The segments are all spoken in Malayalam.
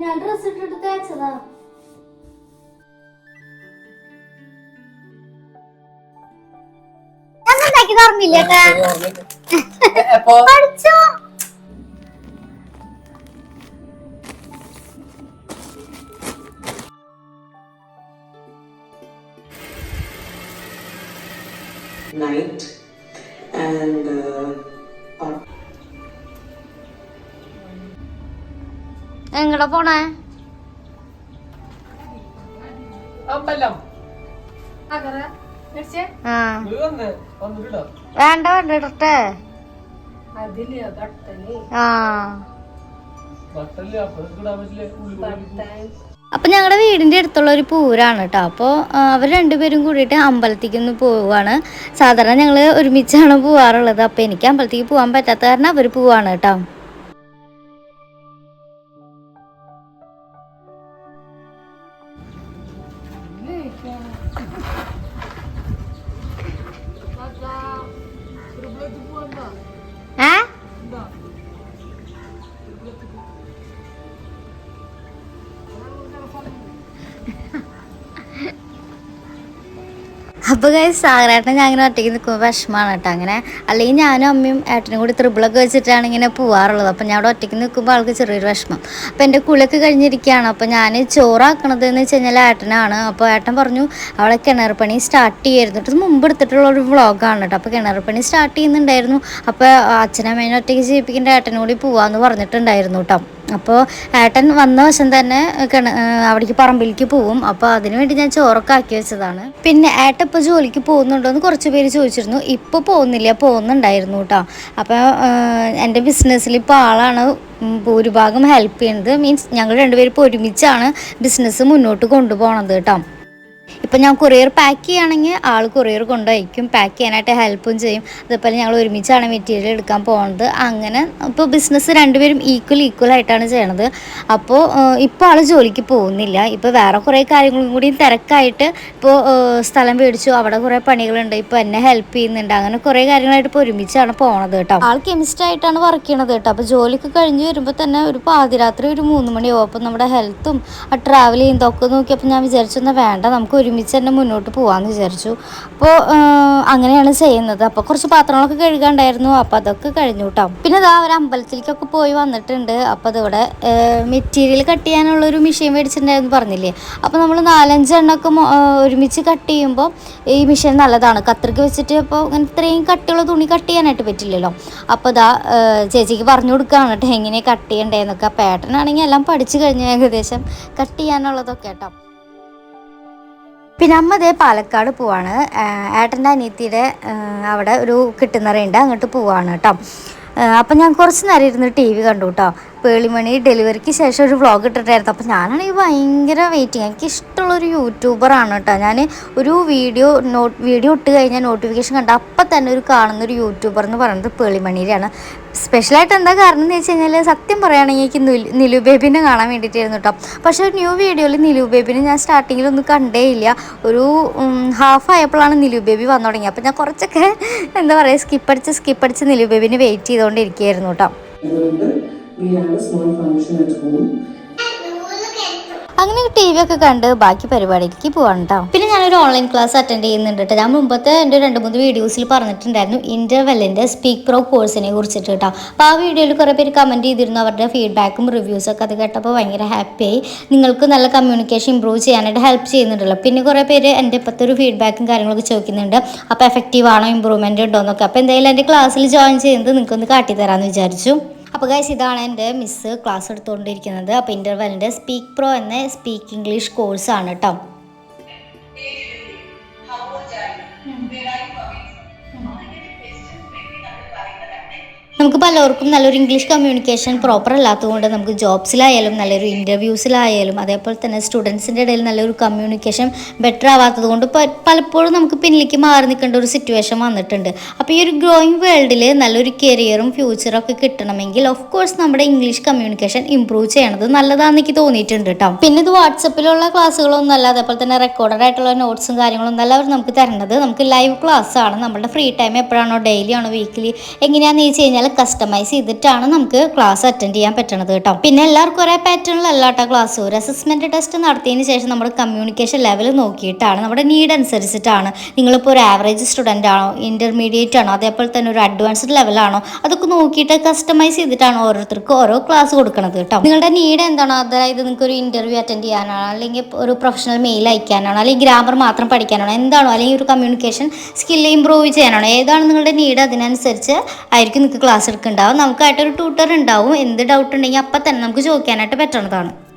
ഞാൻ ഡ്രസ് ഇട്ടിട്ട് തേച്ചതാ ഞാൻ നന്നാക്കി ഓർമ്മയില്ല പഠിച്ചോ? എങ്ങടെ പോണേ? വേണ്ട വേണ്ട ഇടട്ടെ. ആ. അപ്പൊ ഞങ്ങളുടെ വീടിന്റെ അടുത്തുള്ള ഒരു പൂരാണ് കേട്ടോ അപ്പോൾ അവർ രണ്ടുപേരും കൂടിയിട്ട് അമ്പലത്തേക്ക് ഒന്ന് പോവാണ്. സാധാരണ ഞങ്ങൾ ഒരുമിച്ചാണ് പോവാറുള്ളത്. അപ്പൊ എനിക്ക് അമ്പലത്തേക്ക് പോകാൻ പറ്റാത്ത കാരണം അവർ പോവാണ് കേട്ടോ Tata, problema do ano. അപ്പോൾ സാഗരേട്ടൻ ഞാൻ ഇങ്ങനെ ഒറ്റയ്ക്ക് നിൽക്കുമ്പോൾ വിഷമമാണ് കേട്ടോ. അങ്ങനെ അല്ലെങ്കിൽ ഞാനും അമ്മയും ഏട്ടനും കൂടി ത്രിബിളൊക്കെ വെച്ചിട്ടാണ് ഇങ്ങനെ പോവാറുള്ളത്. അപ്പോൾ ഞാൻ അവിടെ ഒറ്റയ്ക്ക് നിൽക്കുമ്പോൾ ആൾക്ക് ചെറിയൊരു വിഷമം. അപ്പോൾ എന്റെ കുളിയൊക്കെ കഴിഞ്ഞിരിക്കുകയാണ്. അപ്പോൾ ഞാൻ ചോറാക്കണത് എന്ന് വെച്ച് കഴിഞ്ഞാൽ ഏട്ടനാണ്. അപ്പോൾ ഏട്ടൻ പറഞ്ഞു അവളെ കിണർപ്പണി പണി സ്റ്റാർട്ട് ചെയ്യായിരുന്നു ഇത് മുമ്പ് എടുത്തിട്ടുള്ള ഒരു വ്ളോഗാണ് കേട്ടോ. അപ്പോൾ കിണർപ്പണി പണി സ്റ്റാർട്ട് ചെയ്യുന്നുണ്ടായിരുന്നു. അപ്പോൾ അച്ഛനമ്മേനെ ഒറ്റയ്ക്ക് ചെയ്യിപ്പിക്കേണ്ട ഏട്ടനും കൂടി പോവാമെന്ന് പറഞ്ഞിട്ടുണ്ടായിരുന്നു കേട്ടോ. അപ്പോൾ ഏട്ടൻ വന്ന വശം തന്നെ കിണ അവിടേക്ക് പറമ്പിലേക്ക് പോവും. അപ്പോൾ അതിനു വേണ്ടി ഞാൻ ചോറൊക്കെ വെച്ചതാണ്. പിന്നെ ഏട്ടൻ ഇപ്പോൾ ജോലിക്ക് പോകുന്നുണ്ടോ എന്ന് കുറച്ച് പേര് ചോദിച്ചിരുന്നു. ഇപ്പോൾ പോകുന്നില്ല പോകുന്നുണ്ടായിരുന്നു കേട്ടോ അപ്പോൾ എന്റെ ബിസിനസ്സിൽ ഇപ്പോൾ ആളാണ്. ഭൂരിഭാഗം ഹെൽപ്പ് ചെയ്യുന്നത്. മീൻസ് ഞങ്ങൾ രണ്ടുപേരും ഇപ്പോൾ ഒരുമിച്ചാണ് ബിസിനസ് മുന്നോട്ട് കൊണ്ടുപോകണത് കേട്ടോ ഇപ്പം ഞാൻ കൊറിയർ പാക്ക് ചെയ്യുകയാണെങ്കിൽ ആൾ കൊറിയർ കൊണ്ടുപോയിക്കും പാക്ക് ചെയ്യാനായിട്ട് ഹെൽപ്പും ചെയ്യും. അതേപോലെ ഞങ്ങൾ ഒരുമിച്ചാണ് മെറ്റീരിയൽ എടുക്കാൻ പോകുന്നത്. അങ്ങനെ ഇപ്പോൾ ബിസിനസ് രണ്ടുപേരും ഈക്വൽ ഈക്വൽ ആയിട്ടാണ് ചെയ്യണത്. അപ്പോൾ ഇപ്പോൾ ആൾ ജോലിക്ക് പോകുന്നില്ല. ഇപ്പോൾ വേറെ കുറേ കാര്യങ്ങളും കൂടി തിരക്കായിട്ട് ഇപ്പോൾ സ്ഥലം മേടിച്ചു അവിടെ കുറേ പണികളുണ്ട് ഇപ്പോൾ എന്നെ ഹെൽപ്പ് ചെയ്യുന്നുണ്ട്. അങ്ങനെ കുറേ കാര്യങ്ങളായിട്ട് ഇപ്പോൾ ഒരുമിച്ചാണ് പോണത് കേട്ടോ. ആൾ കെമിസ്റ്റ് ആയിട്ടാണ് വർക്ക് ചെയ്യണത് കേട്ടോ. അപ്പോൾ ജോലിക്ക് കഴിഞ്ഞ് വരുമ്പോൾ തന്നെ ഒരു പാതിരാത്രി ഒരു മൂന്ന് മണിയാവും. അപ്പോൾ നമ്മുടെ ഹെൽത്തും ആ ട്രാവൽ ചെയ്യുന്നതൊക്കെ നോക്കിയപ്പോൾ ഞാൻ വിചാരിച്ചൊന്നും വേണ്ട നമുക്ക് ഒരുമിച്ച് തന്നെ മുന്നോട്ട് പോകാമെന്ന് വിചാരിച്ചു. അപ്പോൾ അങ്ങനെയാണ് ചെയ്യുന്നത്. അപ്പോൾ കുറച്ച് പാത്രങ്ങളൊക്കെ കഴുകാണ്ടായിരുന്നു. അപ്പോൾ അതൊക്കെ കഴിഞ്ഞു കേട്ടോ പിന്നെ അതാ ഒരു അമ്പലത്തിലേക്കൊക്കെ പോയി വന്നിട്ടുണ്ട്. അപ്പോൾ അതിവിടെ മെറ്റീരിയൽ കട്ട് ചെയ്യാനുള്ള ഒരു മെഷീൻ മേടിച്ചിട്ടുണ്ടായിരുന്നു പറഞ്ഞില്ലേ? അപ്പോൾ നമ്മൾ നാലഞ്ചെണ്ണൊക്കെ ഒരുമിച്ച് കട്ട് ചെയ്യുമ്പോൾ ഈ മെഷീൻ നല്ലതാണ്. കത്രിക വെച്ചിട്ട് അപ്പോൾ ഇങ്ങനെ ഇത്രയും കട്ടിയുള്ള തുണി കട്ട് ചെയ്യാനായിട്ട് പറ്റില്ലല്ലോ. അപ്പോൾ ആ, ചേച്ചിക്ക് പറഞ്ഞു കൊടുക്കുകയാണ് കേട്ടോ എങ്ങനെ കട്ട് ചെയ്യണ്ടേന്നൊക്കെ. ആണെങ്കിൽ എല്ലാം പഠിച്ചു കഴിഞ്ഞു ഏകദേശം. കട്ട് ചെയ്യാനുള്ളതൊക്കെ കേട്ടോ പിന്നെ അമ്മ ദേ പാലക്കാട് പോവാണ്. ഏട്ടന്റെ അനിയത്തിയുടെ അവിടെ ഒരു കിട്ടുന്നറയുണ്ട് അങ്ങോട്ട് പോവാണ് കേട്ടോ. അപ്പം ഞാൻ കുറച്ച് നേരം ഇരുന്ന് ടി വി കണ്ടു കേട്ടോ. പേളിമണി ഡെലിവറിക്ക് ശേഷം ഒരു വ്ളോഗ് ഇട്ടിട്ടായിരുന്നു. അപ്പോൾ ഞാനാണെങ്കിൽ ഭയങ്കര വെയിറ്റിംഗ് എനിക്ക് ഇഷ്ടമുള്ളൊരു യൂട്യൂബറാണ് കേട്ടോ. ഞാൻ ഒരു വീഡിയോ നോട്ട് വീഡിയോ ഇട്ട് കഴിഞ്ഞാൽ നോട്ടിഫിക്കേഷൻ കണ്ട അപ്പം തന്നെ ഒരു കാണുന്നൊരു യൂട്യൂബർ എന്ന് പറയുന്നത് പേളിമണിയിലാണ്. സ്പെഷ്യലായിട്ട് എന്താ കാരണം എന്ന് വെച്ച് കഴിഞ്ഞാൽ സത്യം പറയുകയാണെങ്കിൽ എനിക്ക് നിലു- ബേബിനെ കാണാൻ വേണ്ടിയിട്ടായിരുന്നു കേട്ടോ. പക്ഷേ ഒരു ന്യൂ വീഡിയോയിൽ നിലു ബേബിനെ ഞാൻ സ്റ്റാർട്ടിങ്ങിലൊന്നും കണ്ടേ ഇല്ല. ഒരു ഹാഫ് ആയപ്പോഴാണ് നിലു ബേബി വന്നു തുടങ്ങിയത്. അപ്പോൾ ഞാൻ കുറച്ചൊക്കെ എന്താ പറയുക സ്കിപ്പടിച്ച് സ്കിപ്പടിച്ച് നിലു ബേബിനെ വെയിറ്റ് ചെയ്തുകൊണ്ടിരിക്കുകയായിരുന്നു കേട്ടോ. We had അങ്ങനെ ടി വി ഒക്കെ കണ്ട് ബാക്കി പരിപാടിക്ക് പോവാണ് കേട്ടോ പിന്നെ ഞാനൊരു ഓൺലൈൻ ക്ലാസ് അറ്റൻഡ് ചെയ്യുന്നുണ്ട് ഞാൻ മുമ്പത്തെ എന്റെ രണ്ട് മൂന്ന് വീഡിയോസിൽ പറഞ്ഞിട്ടുണ്ടായിരുന്നു ഇന്റർവെല്ലിന്റെ സ്പീക്ക് പ്രോ കോഴ്സിനെ കുറിച്ചിട്ട് കേട്ടോ. അപ്പോൾ ആ വീഡിയോയിൽ കുറേ പേര് കമന്റ് ചെയ്തിരുന്നു. അവരുടെ ഫീഡ്ബാക്കും റിവ്യൂസും ഒക്കെ അത് കേട്ടപ്പോൾ ഭയങ്കര ഹാപ്പിയായി നിങ്ങൾക്ക് നല്ല കമ്മ്യൂണിക്കേഷൻ ഇമ്പ്രൂവ് ചെയ്യാനായിട്ട് ഹെൽപ്പ് ചെയ്യുന്നുണ്ടല്ലോ. പിന്നെ കുറേ പേര് എന്റെ ഇപ്പോഴത്തെ ഒരു ഫീഡ്ബാക്കും കാര്യങ്ങളൊക്കെ ചോദിക്കുന്നുണ്ട്. അപ്പോൾ എഫക്റ്റീവ് ആണോ ഇമ്പ്രൂവ്മെന്റ് ഉണ്ടോ എന്നൊക്കെ. അപ്പോൾ എന്തായാലും എന്റെ ക്ലാസ്സിൽ ജോയിൻ ചെയ്യുന്നത് നിങ്ങൾക്കൊന്ന് കാട്ടിത്തരാമെന്ന് വിചാരിച്ചു. അപ്പോൾ ഗൈസ് ഇതാണ് എന്റെ മിസ്സ് ക്ലാസ് എടുത്തുകൊണ്ടിരിക്കുന്നത്. അപ്പോൾ ഇന്റർവെല്ലിന്റെ സ്പീക്ക് പ്രോ എന്ന സ്പീക്ക് ഇംഗ്ലീഷ് കോഴ്സാണ് കേട്ടോ നമുക്ക് പലർക്കും നല്ലൊരു ഇംഗ്ലീഷ് കമ്മ്യൂണിക്കേഷൻ പ്രോപ്പർ അല്ലാത്തതുകൊണ്ട് നമുക്ക് ജോബ്സിലായാലും നല്ലൊരു ഇന്റർവ്യൂസിലായാലും അതേപോലെ തന്നെ സ്റ്റുഡൻസിന്റെ ഇടയിൽ നല്ലൊരു കമ്മ്യൂണിക്കേഷൻ ബെറ്റർ ആവാത്തത് കൊണ്ട് പലപ്പോഴും നമുക്ക് പിന്നിലേക്ക് മാറി നിൽക്കേണ്ട ഒരു സിറ്റുവേഷൻ വന്നിട്ടുണ്ട്. അപ്പോൾ ഈ ഒരു ഗ്രോയിങ് വേൾഡിൽ നല്ലൊരു കരിയറും ഫ്യൂച്ചറും ഒക്കെ കിട്ടണമെങ്കിൽ ഓഫ് കോഴ്സ് നമ്മുടെ ഇംഗ്ലീഷ് കമ്മ്യൂണിക്കേഷൻ ഇമ്പ്രൂവ് ചെയ്യണത് നല്ലതാണെന്ന് എനിക്ക് തോന്നിയിട്ടുണ്ട് കേട്ടോ പിന്നെ ഇത് വാട്സപ്പിലുള്ള ക്ലാസ്സുകളൊന്നും അല്ല അതേപോലെ തന്നെ റെക്കോർഡഡ് ആയിട്ടുള്ള നോട്ട്സും കാര്യങ്ങളൊന്നും അല്ല അവർ നമുക്ക് തരുന്നത് നമുക്ക് ലൈവ് ക്ലാസ് ആണ്. നമ്മുടെ ഫ്രീ ടൈം എപ്പോഴാണോ ഡെയിലി ആണോ വീക്കിലി എങ്ങനെയാണെന്ന് ചോദിച്ചു കഴിഞ്ഞാൽ കസ്റ്റമൈസ് ചെയ്തിട്ടാണ് നമുക്ക് ക്ലാസ് അറ്റൻഡ് ചെയ്യാൻ പറ്റണത് കേട്ടോ. പിന്നെ എല്ലാവർക്കും ഒരേ പാറ്റേണിലല്ല കേട്ടോ ക്ലാസ് ഒരു അസസ്മെന്റ് ടെസ്റ്റ് നടത്തിയതിന് ശേഷം നമ്മുടെ കമ്മ്യൂണിക്കേഷൻ ലെവൽ നോക്കിയിട്ടാണ് നമ്മുടെ നീഡ് അനുസരിച്ചിട്ടാണ്. നിങ്ങളിപ്പോൾ ഒരു ആവറേജ് സ്റ്റുഡന്റ് ആണോ ഇന്റർമീഡിയറ്റ് ആണോ അതേപോലെ തന്നെ ഒരു അഡ്വാൻസ്ഡ് ലെവലാണോ അതൊക്കെ നോക്കിയിട്ട് കസ്റ്റമൈസ് ചെയ്തിട്ടാണ് ഓരോരുത്തർക്കും ഓരോ ക്ലാസ് കൊടുക്കുന്നത് കേട്ടോ. നിങ്ങളുടെ നീഡ് എന്താണോ അതായത് നിങ്ങൾക്ക് ഒരു ഇന്റർവ്യൂ അറ്റൻഡ് ചെയ്യാനാണോ അല്ലെങ്കിൽ ഒരു പ്രൊഫഷണൽ മെയിൽ അയക്കാനാണോ അല്ലെങ്കിൽ ഗ്രാമർ മാത്രം പഠിക്കാനാണോ എന്താണോ അല്ലെങ്കിൽ ഒരു കമ്മ്യൂണിക്കേഷൻ സ്കില്ല് ഇമ്പ്രൂവ് ചെയ്യാനാണോ ഏതാണ് നിങ്ങളുടെ നീഡ് അതിനനുസരിച്ച് ആയിരിക്കും നിങ്ങൾക്ക് ക്ലാസ് എടുക്കുന്നുണ്ടാവും നമുക്കായിട്ടൊരു ട്യൂട്ടർ ഉണ്ടാവും. എന്ത് ഡൗട്ട് ഉണ്ടെങ്കിൽ അപ്പം തന്നെ നമുക്ക് ചോദിക്കാനായിട്ട് പറ്റണതാണ്.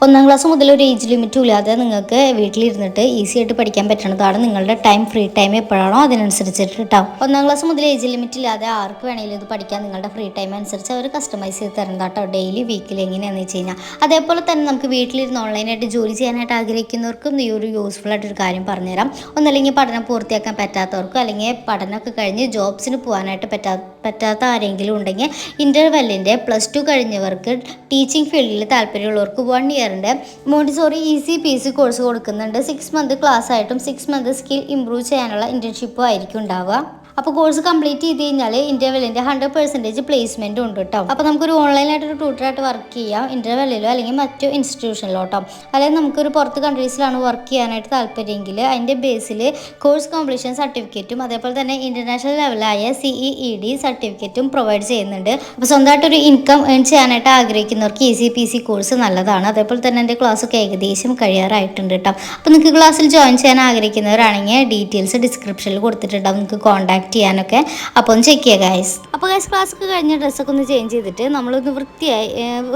ഒന്നാം ക്ലാസ് മുതൽ ഒരു ഏജ് ലിമിറ്റും ഇല്ലാതെ നിങ്ങൾക്ക് വീട്ടിലിരുന്നിട്ട് ഈസി ആയിട്ട് പഠിക്കാൻ പറ്റുന്നതാണ് നിങ്ങളുടെ ടൈം ഫ്രീ ടൈം എപ്പോഴാണോ അതിനനുസരിച്ചിട്ട് കിട്ടാം ഒന്നാം ക്ലാസ് മുതൽ ഏജ് ലിമിറ്റ് ഇല്ലാതെ ആർക്ക് വേണമെങ്കിലും ഇത് പഠിക്കാൻ നിങ്ങളുടെ ഫ്രീ ടൈം അനുസരിച്ച് അവർ കസ്റ്റമൈസ് ചെയ്ത് തരണം കേട്ടോ ഡെയിലി വീക്കിൽ എങ്ങനെയാണെന്ന് വെച്ച് കഴിഞ്ഞാൽ അതേപോലെ തന്നെ നമുക്ക് വീട്ടിലിരുന്ന് ഓൺലൈനായിട്ട് ജോലി ചെയ്യാനായിട്ട് ആഗ്രഹിക്കുന്നവർക്കും ഈ ഒരു യൂസ്ഫുൾ ആയിട്ടൊരു കാര്യം പറഞ്ഞുതരാം. ഒന്നല്ലെങ്കിൽ പഠനം പൂർത്തിയാക്കാൻ പറ്റാത്തവർക്കും അല്ലെങ്കിൽ പഠനമൊക്കെ കഴിഞ്ഞ് ജോബ്സിന് പോകാനായിട്ട് പറ്റാ പറ്റാത്ത ആരെങ്കിലും ഉണ്ടെങ്കിൽ ഇന്റർവെല്ലിന്റെ പ്ലസ് ടു കഴിഞ്ഞവർക്ക് ടീച്ചിങ് ഫീൽഡിൽ താല്പര്യമുള്ളവർക്ക് one ഇയറിന്റെ Montessori E C P C course കൊടുക്കുന്നുണ്ട്. സിക്സ് മന്ത് ക്ലാസ് ആയിട്ടും സിക്സ് മന്ത് സ്കിൽ ഇമ്പ്രൂവ് ചെയ്യാനുള്ള ഇന്റേൺഷിപ്പും ആയിരിക്കും ഉണ്ടാവുക. അപ്പോൾ കോഴ്സ് കംപ്ലീറ്റ് ചെയ്ത് കഴിഞ്ഞാൽ ഇന്റർവെല്ലിന്റെ ഹൺഡ്രഡ് പെർസെന്റേജ് പ്ലേസ്മെന്റും ഉണ്ട് കേട്ടോ അപ്പോൾ നമുക്കൊരു ഓൺലൈനായിട്ടൊരു ട്യൂട്ടറായിട്ട് വർക്ക് ചെയ്യാം ഇന്റർവെല്ലിലോ അല്ലെങ്കിൽ മറ്റു ഇൻസ്റ്റിറ്റ്യൂഷനിലോ കേട്ടോ അല്ലെങ്കിൽ നമുക്കൊരു പുറത്ത് കൺട്രീസിലാണ് വർക്ക് ചെയ്യാനായിട്ട് താല്പര്യമെങ്കിൽ അതിന്റെ ബേസിൽ കോഴ്സ് കംപ്ലീഷൻ സർട്ടിഫിക്കറ്റും അതേപോലെ തന്നെ ഇന്റർനാഷണൽ ലെവലായ സിഇ ഇ ഡി സർട്ടിഫിക്കറ്റും പ്രൊവൈഡ് ചെയ്യുന്നുണ്ട്. അപ്പോൾ സ്വന്തമായിട്ടൊരു ഇൻകം ഏൺ ചെയ്യാനായിട്ട് ആഗ്രഹിക്കുന്നവർക്ക് E C P C course നല്ലതാണ്. അതേപോലെ തന്നെ എന്റെ ക്ലാസ്സൊക്കെ ഏകദേശം കഴിയാറായിട്ടുണ്ട് കേട്ടോ അപ്പോൾ നിങ്ങൾക്ക് ക്ലാസ്സിൽ ജോയിൻ ചെയ്യാൻ ആഗ്രഹിക്കുന്നവരാണെങ്കിൽ ഡീറ്റെയിൽസ് ഡിസ്ക്രിപ്ഷനിൽ കൊടുത്തിട്ടുണ്ടാവും നിങ്ങൾക്ക് കോൺടാക്ട് ചെയ്യാനൊക്കെ. അപ്പോൾ ഒന്ന് ചെക്ക് ചെയ്യുക ഗൈസ് അപ്പോൾ ഗൈസ് ക്ലാസ് ഒക്കെ കഴിഞ്ഞ ഡ്രസ്സൊക്കെ ഒന്ന് ചേഞ്ച് ചെയ്തിട്ട് നമ്മളൊന്ന് വൃത്തിയായി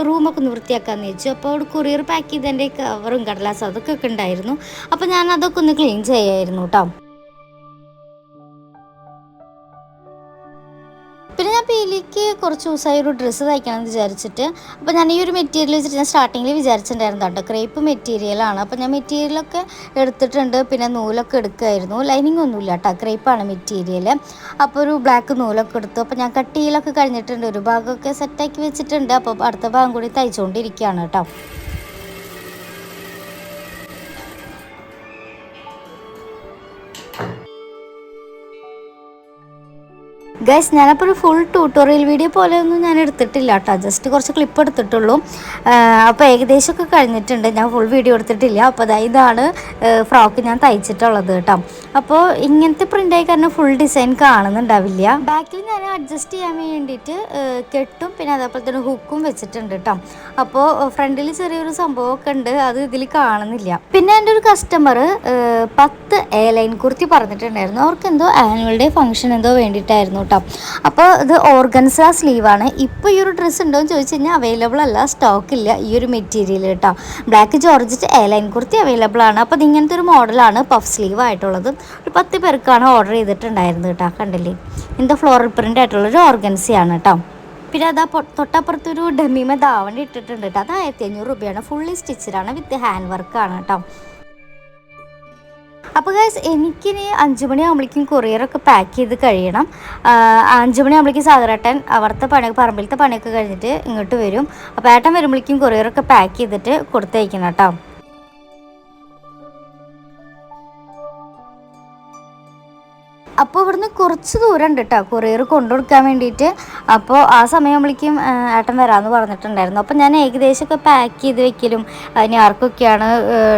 റൂമൊക്കെ ഒന്ന് വൃത്തിയാക്കാമെന്ന് വെച്ചു. അപ്പോൾ അവിടെ കൊറിയർ പാക്ക് ചെയ്തതിന്റെ കവറും കടലാസും അതൊക്കെ ഉണ്ടായിരുന്നു. അപ്പോൾ ഞാൻ അതൊക്കെ ഒന്ന് ക്ലീൻ ചെയ്യായിരുന്നു കേട്ടോ. പീലിക്ക് കുറച്ച് ദിവസമായി ഒരു ഡ്രസ്സ് തയ്ക്കണമെന്ന് വിചാരിച്ചിട്ട് അപ്പോൾ ഞാൻ ഈ ഒരു മെറ്റീരിയൽ വെച്ചിട്ട് ഞാൻ സ്റ്റാർട്ടിങ്ങിൽ വിചാരിച്ചിട്ടുണ്ടായിരുന്നു കേട്ടോ. ക്രേപ്പ് മെറ്റീരിയലാണ് അപ്പോൾ ഞാൻ മെറ്റീരിയലൊക്കെ എടുത്തിട്ടുണ്ട്. പിന്നെ നൂലൊക്കെ എടുക്കുമായിരുന്നു ലൈനിങ് ഒന്നുമില്ല കേട്ടോ. ക്രേപ്പാണ് മെറ്റീരിയൽ അപ്പോൾ ഒരു ബ്ലാക്ക് നൂലൊക്കെ എടുത്തു. അപ്പോൾ ഞാൻ കട്ടിയിലൊക്കെ കഴിഞ്ഞിട്ടുണ്ട്. ഒരു ഭാഗമൊക്കെ സെറ്റാക്കി വെച്ചിട്ടുണ്ട്. അപ്പോൾ അടുത്ത ഭാഗം കൂടി തയ്ച്ചുകൊണ്ടിരിക്കുകയാണ് കേട്ടോ. ഗൈസ് ഞാനപ്പോൾ ഒരു ഫുൾ ട്യൂട്ടോറിയൽ വീഡിയോ പോലെ ഒന്നും ഞാൻ എടുത്തിട്ടില്ല കേട്ടോ. ജസ്റ്റ് കുറച്ച് ക്ലിപ്പ് എടുത്തിട്ടുള്ളൂ. അപ്പോൾ ഏകദേശമൊക്കെ കഴിഞ്ഞിട്ടുണ്ട്. ഞാൻ ഫുൾ വീഡിയോ എടുത്തിട്ടില്ല. അപ്പോൾ അതായത് ഇതാണ് ഫ്രോക്ക് ഞാൻ തയ്ച്ചിട്ടുള്ളത് കേട്ടോ. അപ്പോൾ ഇങ്ങനത്തെ പ്രിന്റായി കാരണം ഫുൾ ഡിസൈൻ കാണുന്നുണ്ടാവില്ല. ബാക്കിൽ ഞാൻ അഡ്ജസ്റ്റ് ചെയ്യാൻ വേണ്ടിയിട്ട് കെട്ടും പിന്നെ അതേപോലെ തന്നെ ഹുക്കും വെച്ചിട്ടുണ്ട് കേട്ടോ. അപ്പോൾ ഫ്രണ്ടിൽ ചെറിയൊരു സംഭവമൊക്കെ ഉണ്ട്. അത് ഇതിൽ കാണുന്നില്ല. പിന്നെ എന്റെ ഒരു കസ്റ്റമർ പത്ത് എ ലൈൻ കുർത്തി പറഞ്ഞിട്ടുണ്ടായിരുന്നു. അവർക്ക് എന്തോ ആനുവൽ ഡേ ഫംഗ്ഷൻ എന്തോ വേണ്ടിയിട്ടായിരുന്നു കേട്ടോ. അപ്പോൾ ഇത് ഓർഗൻസ സ്ലീവാണ്. ഇപ്പോൾ ഈ ഒരു ഡ്രസ്സ് ഉണ്ടോ എന്ന് ചോദിച്ചു കഴിഞ്ഞാൽ അവൈലബിൾ അല്ല സ്റ്റോക്ക് ഇല്ല ഈ ഒരു മെറ്റീരിയൽ കേട്ടോ. Black georgette A line kurti available ആണ്. അപ്പോൾ ഇത് ഇങ്ങനത്തെ ഒരു മോഡലാണ് പഫ് സ്ലീവ് ആയിട്ടുള്ളത്. ഒരു പത്ത് പേർക്കാണ് ഓർഡർ ചെയ്തിട്ടുണ്ടായിരുന്നത് കേട്ടോ കണ്ടില്ലേ? ഇന്നത്തെ ഫ്ലോറൽ പ്രിന്റ് ആയിട്ടുള്ളൊരു ഓർഗൻസിയാണ് കേട്ടോ. പിന്നെ അതാ തൊട്ടപ്പുറത്തൊരു ഡെമിമ ധാവണി ഇട്ടിട്ടുണ്ട് കേട്ടോ. അത് ആയിരത്തി അഞ്ഞൂറ് രൂപയാണ്. ഫുള്ളി സ്റ്റിച്ചഡാണ് വിത്ത് ഹാൻഡ് വർക്കാണ് കേട്ടോ. അപ്പോൾ ഗൈസ് എനിക്കിനി അഞ്ച് മണിയാകുമ്പോഴേക്കും കൊറിയറൊക്കെ പാക്ക് ചെയ്ത് കഴിയണം. അഞ്ച് മണിയാകുമ്പോഴേക്കും സാഗരേട്ടൻ അവിടുത്തെ പണി പറമ്പിലത്തെ പണിയൊക്കെ കഴിഞ്ഞിട്ട് ഇങ്ങോട്ട് വരും. അപ്പോൾ ഏട്ടൻ വരുമ്പോഴേക്കും കൊറിയറൊക്കെ പാക്ക് ചെയ്തിട്ട് കൊടുത്തയക്കണം കേട്ടോ. അപ്പോൾ ഇവിടുന്ന് കുറച്ച് ദൂരം ഉണ്ട് കേട്ടോ കൊറിയർ കൊണ്ടുകൊടുക്കാൻ വേണ്ടിയിട്ട് അപ്പോൾ ആ സമയമാകുമ്പോഴേക്കും ഏട്ടൻ വരാമെന്ന് പറഞ്ഞിട്ടുണ്ടായിരുന്നു. അപ്പോൾ ഞാൻ ഏകദേശമൊക്കെ പാക്ക് ചെയ്ത് വെക്കലും അതിന് ആർക്കൊക്കെയാണ്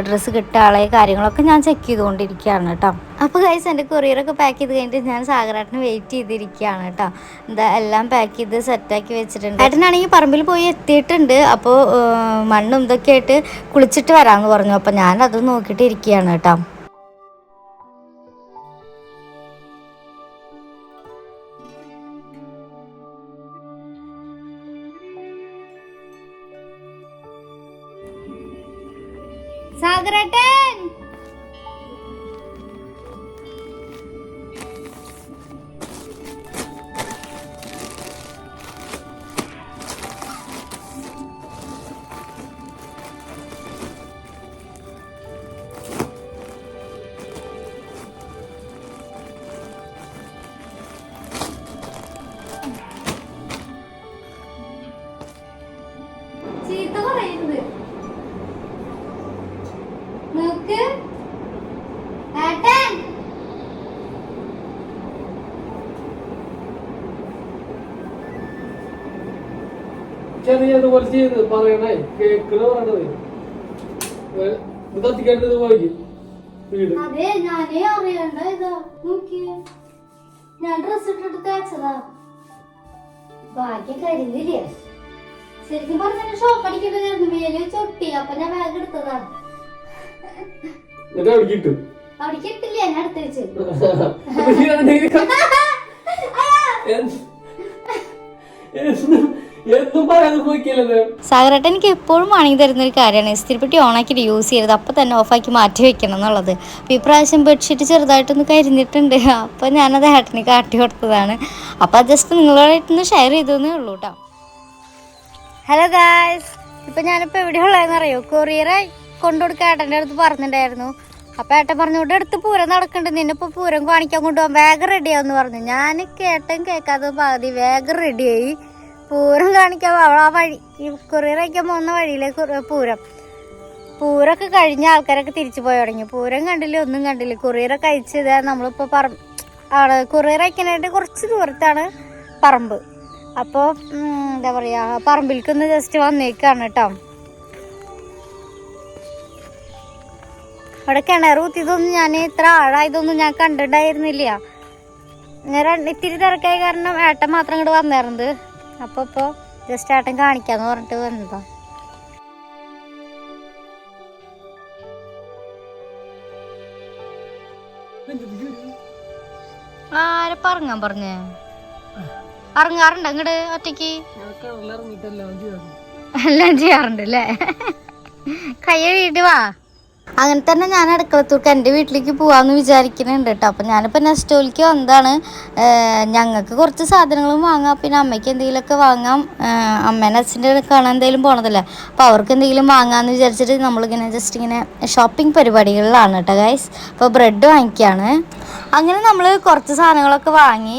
ഡ്രസ്സ് കിട്ടാളെ കാര്യങ്ങളൊക്കെ ഞാൻ ചെക്ക് ചെയ്തുകൊണ്ടിരിക്കുകയാണ് കേട്ടോ അപ്പോൾ കഴിച്ച് എന്റെ കൊറിയറൊക്കെ പാക്ക് ചെയ്ത് കഴിഞ്ഞിട്ട് ഞാൻ സാഗരേട്ടന് വെയിറ്റ് ചെയ്തിരിക്കുകയാണ് കേട്ടോ എന്താ എല്ലാം പാക്ക് ചെയ്ത് സെറ്റാക്കി വെച്ചിട്ടുണ്ട്. ഏട്ടനാണെങ്കിൽ പറമ്പിൽ പോയി എത്തിയിട്ടുണ്ട്. അപ്പോൾ മണ്ണും ഇതൊക്കെ ആയിട്ട് കുളിച്ചിട്ട് വരാമെന്ന് പറഞ്ഞു. അപ്പോൾ ഞാൻ അത് നോക്കിയിട്ട് ഇരിക്കുകയാണ് കേട്ടോ സാഗരേട്ടൻ ചീത്ത ചെറിയതുപോലെ ചെയ്ത് പറയണേ കേക്കണ പറയണത്? ഇത് കത്തിക്കേണ്ടത് പോയി. വീട്. അതെ ഞാനേ അറിയണ്ട ഇതാ. നോക്കിയേ. ഞാൻ ഡ്രസ് ഇട്ടിട്ട് തേച്ചതാ. ഭാഗ്യം കരുതില്ല ശരിക്കും പറഞ്ഞ ഷോപ്പ് അടിക്കേണ്ടതായിരുന്നു മേലെ ചൊട്ടി. അപ്പൊ ഞാൻ ബാഗ് എടുത്തതാ. അവിടെ കിട്ടില്ല ഞാൻ അടുത്ത് വെച്ച്. പോയിക്കല്ലേ സാഗരേട്ടൻ എനിക്ക് എപ്പോഴും വാങ്ങി തരുന്ന ഒരു കാര്യമാണ്. ഇസ്തിരിപ്പെട്ടി ഓണാക്കിയിട്ട് യൂസ് ചെയ്യരുത്. അപ്പൊ തന്നെ ഓഫാക്കി മാറ്റി വെക്കണം എന്നുള്ളത്. അപ്പോൾ ഈ പ്രാവശ്യം ബെഡ്ഷീറ്റ് ചെറുതായിട്ടൊന്ന് കരിഞ്ഞിട്ടുണ്ട്. അപ്പോൾ ഞാനത് ഏട്ടന് കാട്ടി കൊടുത്തതാണ്. അപ്പോൾ ജസ്റ്റ് നിങ്ങളായിട്ടൊന്ന് ഷെയർ ചെയ്തേ ഉള്ളൂ കേട്ടോ ഹലോ ഗായ്സ് ഇപ്പം എവിടെ ഉള്ളതെന്ന് അറിയോ? കൊറിയറെ കൊണ്ടുകൊടുക്കാൻ ഏട്ടന്റെ അടുത്ത് പറഞ്ഞിട്ടുണ്ടായിരുന്നു. അപ്പൊ ഏട്ടൻ പറഞ്ഞു ഇവിടെ അടുത്ത് പൂരം നടക്കുന്നുണ്ട്. നിന്നിപ്പോൾ പൂരം കാണിക്കാൻ കൊണ്ടുപോകാൻ വേഗം റെഡിയാവെന്ന് പറഞ്ഞു. ഞാൻ കേട്ടൻ കേൾക്കാതെ പകുതി വേഗം റെഡിയായി പൂരം കാണിക്കാൻ അവൾ ആ വഴി. ഈ കൊറിയർ പോകുന്ന വഴിയിലെ പൂരം. പൂരമൊക്കെ കഴിഞ്ഞ ആൾക്കാരൊക്കെ തിരിച്ചു പോയി തുടങ്ങി. പൂരം കണ്ടില്ല ഒന്നും കണ്ടില്ല? കൊറിയറൊക്കെ അയച്ചത് നമ്മളിപ്പോൾ പറ അവിടെ കൊറിയർ കുറച്ച് ദൂരത്താണ് പറമ്പ്. അപ്പോൾ എന്താ പറയുക പറമ്പിലേക്കൊന്ന് ജസ്റ്റ് വന്നേക്കാണ് കേട്ടോ അവിടെ കിണർ കുത്തിയതൊന്നും ഞാൻ ഇത്ര ആഴായതൊന്നും ഞാൻ കണ്ടിട്ടുണ്ടായിരുന്നില്ല. ഞാൻ ഇത്തിരി തിരക്കായ കാരണം ഏട്ടൻ മാത്രം ഇങ്ങോട്ട് വന്നായിരുന്നത്. അപ്പോൾ ഇപ്പോൾ ജസ്റ്റ് ആട്ടം കാണിക്കാന്ന് പറഞ്ഞിട്ട് വന്നതാ. ആരെ പറങ്ങാൻ പറഞ്ഞേ? ഇറങ്ങാറുണ്ട് അങ്ങോട്ട് ഒറ്റയ്ക്ക്? ചെയ്യാറ്. എല്ലാം ചെയ്യാറുണ്ട് അല്ലേ? കയ്യ വീട്ടുവാ വാ. അങ്ങനെ തന്നെ ഞാൻ അടുക്കളത്തൂർക്ക് എന്റെ വീട്ടിലേക്ക് പോവാന്ന് വിചാരിക്കുന്നുണ്ട് കേട്ടോ. അപ്പം ഞാനിപ്പോൾ നെസ്റ്റോലിക്ക് വന്നതാണ്. ഞങ്ങൾക്ക് കുറച്ച് സാധനങ്ങളും വാങ്ങാം. പിന്നെ അമ്മയ്ക്ക് എന്തെങ്കിലുമൊക്കെ വാങ്ങാം. അമ്മേനെ അച്ഛന്റെ കാണാൻ എന്തെങ്കിലും പോണതല്ലേ? അപ്പോൾ അവർക്ക് എന്തെങ്കിലും വാങ്ങാമെന്ന് വിചാരിച്ചിട്ട് നമ്മളിങ്ങനെ ജസ്റ്റ് ഇങ്ങനെ ഷോപ്പിംഗ് പരിപാടികളിലാണ് കേട്ടോ ഗൈസ് അപ്പോൾ ബ്രെഡ് വാങ്ങിക്കുകയാണ് അങ്ങനെ നമ്മൾ കുറച്ച് സാധനങ്ങളൊക്കെ വാങ്ങി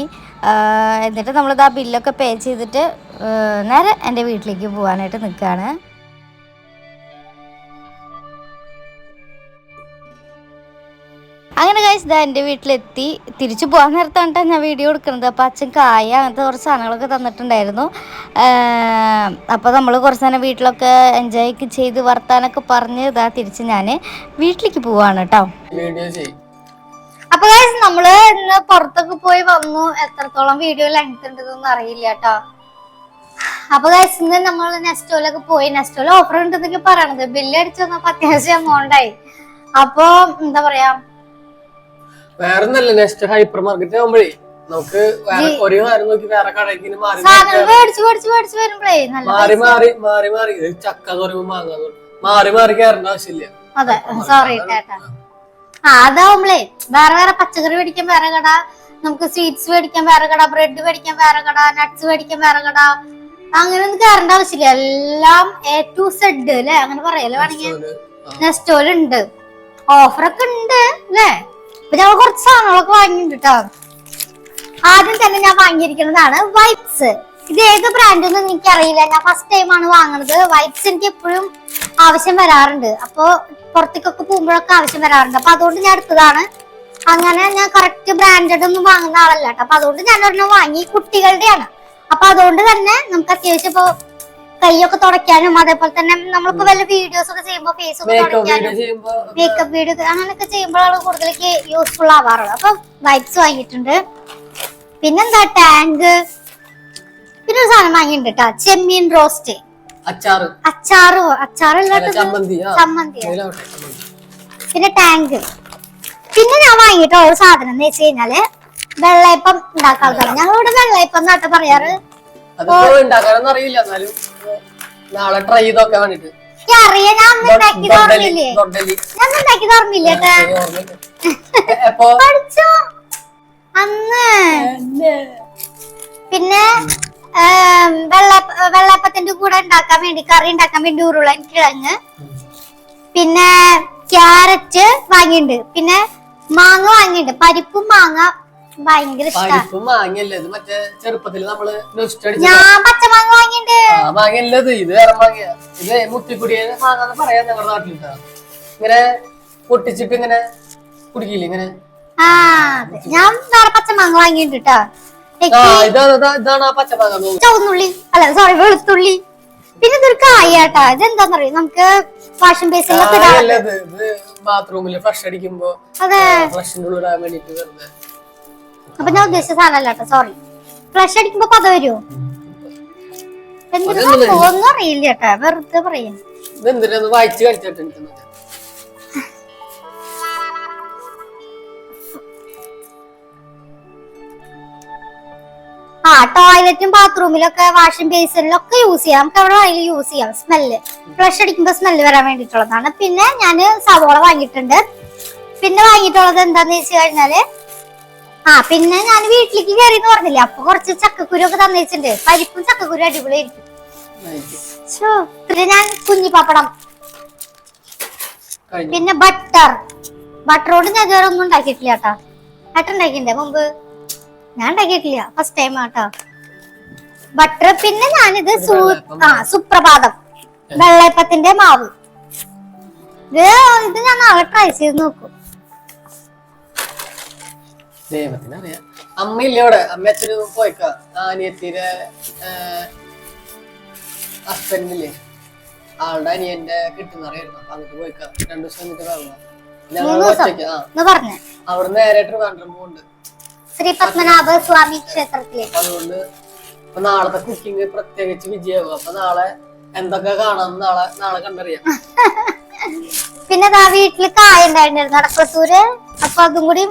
എന്നിട്ട് നമ്മളിത് ആ ബില്ലൊക്കെ പേ ചെയ്തിട്ട് നേരെ എന്റെ വീട്ടിലേക്ക് പോകാനായിട്ട് നിൽക്കുകയാണ് അങ്ങനെ കഴിച്ച് ഇതാ എന്റെ വീട്ടിലെത്തി. തിരിച്ചു പോകാൻ നേരത്താണ് ഞാൻ വീഡിയോ എടുക്കുന്നത്. അപ്പോൾ അച്ഛൻ കായ അങ്ങനത്തെ കുറച്ച് സാധനങ്ങളൊക്കെ തന്നിട്ടുണ്ടായിരുന്നു. അപ്പോൾ നമ്മൾ കുറച്ച് നേരം വീട്ടിലൊക്കെ എൻജോയ് ഒക്കെ ചെയ്ത് വർത്താനൊക്കെ പറഞ്ഞ് ഇതാ തിരിച്ച് ഞാൻ വീട്ടിലേക്ക് പോവാണ് കേട്ടോ അപ്പൊ നമ്മൾ ഇന്ന് പുറത്തൊക്കെ പോയി വന്നു. എത്രത്തോളം വീഡിയോ ലെങ്ത് ഉണ്ടെന്ന് അറിയില്ല കേട്ടോ അപ്പൊ ഗൈസ് ഇന്ന് നമ്മൾ നെസ്റ്റോലൊക്കെ പോയി. നെസ്റ്റോല ഓഫർ ഉണ്ടെന്നൊക്കെ പറയണത്. ബില്ല് അടിച്ചു വന്നപ്പോ അത്യാവശ്യം എമൗണ്ടായി അപ്പൊ എന്താ പറയാ വേറൊന്നല്ല നെക്സ്റ്റ് ഹൈപ്പർ മാർക്കറ്റ് ആകുമ്പോഴേ നമുക്ക് വേറെ ഒരു കാര്യം നോക്കി വേറെ കടയ്ക്ക് മാറി മാറി മാറി മാറി ചക്ക എന്ന് പറയുമ്പോ മാങ്ങ. മാറി മാറി കയറേണ്ട ആവശ്യമില്ല. അതെ സോറി അതാവുമ്പളേ വേറെ വേറെ പച്ചക്കറി മേടിക്കാൻ വേറെ കട നമുക്ക് സ്വീറ്റ്സ് മേടിക്കാൻ വേറെ കട ബ്രെഡ് മേടിക്കാൻ വേറെ കട നട്ട്സ് മേടിക്കാൻ വേറെ കട. അങ്ങനെ ഒന്നും കയറേണ്ട ആവശ്യമില്ല. എല്ലാം എ ടു സെഡ് അല്ലെ? അങ്ങനെ പറയല്ലേ വേണമെങ്കിൽ? ഒരു, ആ. നെസ്റ്റോൽ ഉണ്ട്. ഓഫറൊക്കെ ഉണ്ട് അല്ലേ? അപ്പൊ ഞങ്ങൾ കുറച്ച് സാധനങ്ങളൊക്കെ വാങ്ങിയിട്ടുണ്ട് ആദ്യം തന്നെ ഞാൻ വാങ്ങിയിരിക്കുന്നതാണ് വൈപ്സ് ഇത് ഏത് ബ്രാൻഡ് ഒന്നും എനിക്ക് അറിയില്ല ഞാൻ ഫസ്റ്റ് ടൈം ആണ് വാങ്ങുന്നത് വൈപ്സ് എനിക്ക് എപ്പോഴും ആവശ്യം വരാറുണ്ട്. അപ്പോ പുറത്തേക്കൊക്കെ പോകുമ്പോഴൊക്കെ ആവശ്യം വരാറുണ്ട്. അപ്പൊ അതുകൊണ്ട് ഞാൻ എടുത്തതാണ്. അങ്ങനെ ഞാൻ കറക്റ്റ് ബ്രാൻഡഡ് ഒന്നും വാങ്ങുന്ന ആളല്ല കേട്ടോ അപ്പൊ അതുകൊണ്ട് ഞാൻ ഒരെണ്ണം വാങ്ങി കുട്ടികളുടെയാണ്. അപ്പൊ അതുകൊണ്ട് തന്നെ നമുക്ക് അത്യാവശ്യം ഇപ്പൊ കൈയൊക്കെ തുടയ്ക്കാനും അതേപോലെ തന്നെ നമ്മളിപ്പോ വല്ല വീഡിയോസ് ഒക്കെ ചെയ്യുമ്പോൾ ഫേസ് ഒക്കെ തുടയ്ക്കാനും മേക്കപ്പ് വീഡിയോ അങ്ങനെയൊക്കെ ചെയ്യുമ്പോഴാണ് കൂടുതലേക്ക് യൂസ്ഫുൾ ആവാറുള്ളത്. അപ്പൊ വൈപ്സ് വാങ്ങിയിട്ടുണ്ട്. പിന്നെന്താ ടാങ്ക് പിന്നെ ഒരു സാധനം വാങ്ങിയിട്ടുണ്ട് കേട്ടോ ചെമ്മീൻ റോസ്റ്റ് അച്ചാറ്. അച്ചാറ് അച്ചാറല്ലാത്ത ചമ്മന്തി. പിന്നെ ടാങ്ക് പിന്നെ ഞാൻ വാങ്ങിയിട്ടോ ഒരു സാധനം എന്ന് വെച്ച് കഴിഞ്ഞാൽ വെള്ളയപ്പം ഉണ്ടാക്കാൻ ഞങ്ങളിവിടെ വെള്ളയപ്പം എന്നാട്ട് പറയാറ്? അറിയില്ല എന്നാലും. നാളെ ട്രൈ ചെയ്തൊക്കെ വേണ്ടിട്ട് പിന്നെ വെള്ളപ്പത്തിന്റെ കൂടെ ഉണ്ടാക്കാൻ വേണ്ടി കറി ഉണ്ടാക്കാൻ വേണ്ടി ഉരുളൻ കിഴങ്ങ്. പിന്നെ ക്യാരറ്റ് വാങ്ങിയിട്ടുണ്ട്. പിന്നെ മാങ്ങ വാങ്ങിയിട്ടുണ്ട്. പരിപ്പും മാങ്ങ ഭയങ്കര ഇഷ്ടമാണ് പരിപ്പും മാങ്ങയല്ലേ? ഇത് മറ്റേ ചെറുപ്പത്തിൽ നമ്മൾ നെസ്റ്റ് അടിച്ച ഞാൻ പച്ചമാങ്ങ വാങ്ങിയിട്ടുണ്ട്. ആ മാങ്ങയല്ല ഇത്? ഇത് വേറെ മാങ്ങ ഇത് മുത്തിക്കുടിയെ മാങ്ങാന്ന് പറയാ ഞങ്ങളുടെ നാട്ടിലിട്ടാ ഇങ്ങനെ പൊട്ടിച്ചിട്ട് ഇങ്ങനെ കുടിക്കില്ല ഇങ്ങനെ? ആ അതെ. ഞാൻ വേറെ പച്ചമാങ്ങ വാങ്ങിയിട്ടുണ്ട് കേട്ടോ ആ ഇതാണ് ഇതാ- ഇതാണ് ആ പച്ചമാങ്ങ എന്ന് തോന്നുന്നു. ചുവന്നുള്ളി. അല്ല സോറി വെളുത്തുള്ളി. പിന്നെ ഇതൊരു കായാട്ടാ ഇതെന്താന്നറിയോ? നമുക്ക് വാഷിംഗ് ബേസിലൊക്കെ ബാത്റൂമിൽ ഫ്ലഷ് അടിക്കുമ്പോ അതെ. ഫ്ലഷിന്റെ വേണ്ടിട്ട് വെറുതെ. അപ്പൊ ഞാൻ ഉദ്ദേശിച്ച സാധനമല്ല കേട്ടോ സോറി ഫ്ലഷ് അടിക്കുമ്പോ പത വരുമോ സംഭവം അറിയില്ല കേട്ടാ വെറുതെ പറയാ. വായിച്ചു ആ ടോയ്ലറ്റും ബാത്റൂമിലൊക്കെ വാഷിംഗ് ബേസിനിലൊക്കെ യൂസ് ചെയ്യാം. നമുക്ക് അവിടെ വേണമെങ്കിലും യൂസ് ചെയ്യാം സ്മെല്ല് ഫ്ലഷ് അടിക്കുമ്പോ സ്മെല്ല് വരാൻ വേണ്ടിയിട്ടുള്ളതാണ്. പിന്നെ ഞാൻ സവോള വാങ്ങിയിട്ടുണ്ട്. പിന്നെ വാങ്ങിയിട്ടുള്ളത് എന്താന്ന് വെച്ച് കഴിഞ്ഞാൽ ആ പിന്നെ ഞാൻ വീട്ടിലേക്ക് കയറി എന്ന് പറഞ്ഞില്ലേ? അപ്പൊ കുറച്ച് ചക്കക്കുരു ഒക്കെ തന്നിട്ടുണ്ട് പരിപ്പും ചക്കക്കുരു അടിപൊളിയായിരിക്കും. പിന്നെ ഞാൻ കുഞ്ഞിപ്പാപ്പടം പിന്നെ ബട്ടർ. ബട്ടറോട് ഞാൻ ഇതുവരെ ഒന്നും ഉണ്ടാക്കിയിട്ടില്ല കേട്ടാ. ഏട്ടൻ ഉണ്ടാക്കിയില്ലേ മുമ്പ് ഞാൻ ഉണ്ടാക്കിയിട്ടില്ല. ഫസ്റ്റ് ടൈം ആട്ടോ ബട്ടർ പിന്നെ ഞാനിത് സൂ ആ സുപ്രഭാതം. വെള്ളയപ്പത്തിന്റെ മാവ്. ഇത് ഇത് ഞാൻ നാളെ ട്രൈ ചെയ്ത് നോക്കും. ദൈവത്തിനറിയാം. അമ്മയില്ലേ അവിടെ അമ്മ അച്ഛന് പോയിക്ക? അനിയത്തിയുടെ ഹസ്ബൻഡില്ലേ ആളുടെ അനിയന്റെ കിട്ടുന്നറിയായിരുന്നു. അപ്പൊ അങ്ങോട്ട് പോയിക്കാ. രണ്ടു ദിവസം എന്നിട്ട് പറഞ്ഞു. ഞങ്ങൾ ഒറ്റയ്ക്ക്. ആ. അവിടെ നേരെ ട്രിവാൻഡ്രം പോകുന്നുണ്ട് ശ്രീ പത്മനാഭ സ്വാമി ക്ഷേത്രത്തിലേക്ക് അപ്പൊ അതുകൊണ്ട് അപ്പൊ നാളത്തെ കുക്കിംഗ് പ്രത്യേകിച്ച് വിജയമാകും അപ്പൊ നാളെ എന്തൊക്കെ കാണാം നാളെ നാളെ കണ്ടറിയാം. പിന്നെ വീട്ടിൽ കായ ഉണ്ടായിരുന്നു നടക്കത്തൂര് അപ്പൊ അതും കൂടി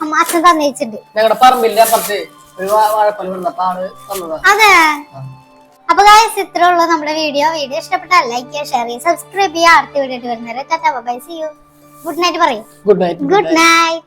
അച്ഛൻ തന്നയിച്ചിട്ടുണ്ട് ഞങ്ങളുടെ പറമ്പിന്റെ അപ്പുറത്ത് ഒരു വാഴപ്പഴം വന്നു അപ്പൊ ആൾ തന്നതാ. അതെ. അപ്പൊ ഗായസ് ഇത്രേ ഉള്ളൂ നമ്മുടെ വീഡിയോ വീഡിയോ ഇഷ്ടപ്പെട്ടാൽ ലൈക്ക് ചെയ്യുക ഷെയർ ചെയ്യുക സബ്സ്ക്രൈബ് ചെയ്യുക. അടുത്ത വീഡിയോ വരുന്നവരെ tata bye see you good night പറയും. Good night good night